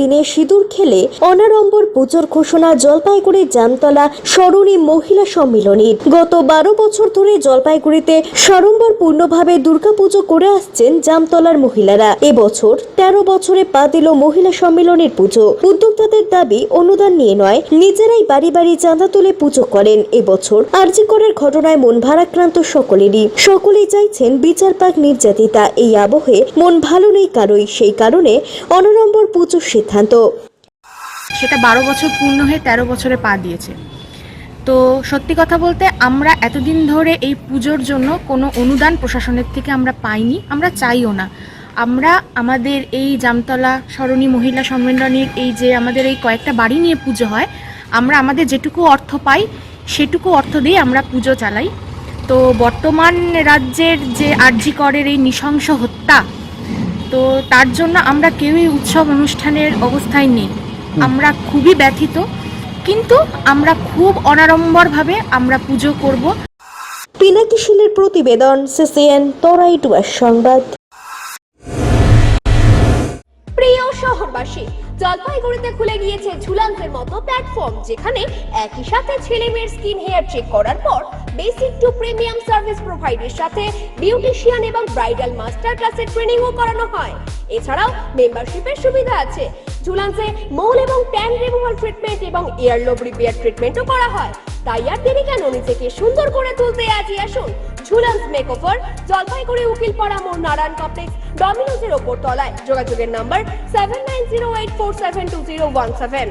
দিনে সিঁদুর খেলে অনারম্বর পুজোর ঘোষণা জলপাইগুড়ি জামতলা স্মরণী মহিলা সম্মিলনীর। গত বারো বছর ধরে জলপাইগুড়িতে সাড়ম্বর পূর্ণভাবে দুর্গাপুজো করে আসছেন জামতলার মহিলারা। এবছর তেরো বছরে পা দিল মহিলা সম্মিলনীর পুজো। উদ্যোক্তাদের দাবি, অনুদান নিয়ে নয়, নিজেরাই বাড়ি বাড়ি চাঁদা তুলে পুজো করেন। এবছর আরজিকরের ঘটনায় মন ভারাক্রান্ত সকলেরই। সকলেই চাইছেন বিচার পাক নির্যাতিতা। এই আবহে মন ভালো নেই কারোই। সেই কারণে অনারম্বর পুজো পুজোর সিদ্ধান্ত। সেটা বারো বছর পূর্ণ হয়ে তেরো বছরে পা দিয়েছে। তো সত্যি কথা বলতে আমরা এতদিন ধরে এই পুজোর জন্য কোনো অনুদান প্রশাসনের থেকে আমরা পাইনি, আমরা চাইও না। আমরা আমাদের এই জামতলা সরণী মহিলা সম্মেলনের এই যে আমাদের এই কয়েকটা বাড়ি নিয়ে পুজো হয়, আমরা আমাদের যেটুকু অর্থ পাই, সেটুকু অর্থ দিয়ে আমরা পুজো চালাই। তো বর্তমান রাজ্যের যে আর্জি করের এই নৃশংস হত্যা তো তার জন্য আমরা কেউই উৎসব অনুষ্ঠানের অবস্থায় নেই। আমরা খুবই ব্যথিত কিন্তু আমরা খুব অনাড়ম্বরভাবে আমরা পুজো করব। পিনাকি শিলের প্রতিবেদন সিসিএন তরাই টুয়ার সংবাদ। প্রিয় শহরবাসী জলপাইগুড়িতে খুলে গিয়েছে ঝুলান্তের মতো প্ল্যাটফর্ম যেখানে একই সাথে ছেলে মেয়ের স্কিন হেয়ার চেক করার পর বেসিক টু প্রিমিয়াম সার্ভিস প্রোভাইডের সাথে বিউটিশিয়ান এবং ব্রাইডাল মাস্টার ক্লাসের ট্রেনিংও করানো হয়। এছাড়াও মেম্বারশিপের সুবিধা আছে। ঝুলান্সে মোল এবং ট্যান রিমুভাল ট্রিটমেন্ট এবং ইয়ারলোব রিপেয়ার ট্রিটমেন্টও করা হয়। তাই আর দেরি কেন? নিজেকে সুন্দর করে তুলতে আজই আসুন ঝুলান্স মেকওভার, জলপাইগুড়ি উকিলপাড়া মোড় নারায়ণ কমপ্লেক্স ডমিনোজের ওপর তলায়। যোগাযোগের number seven nine zero eight four seven two zero one seven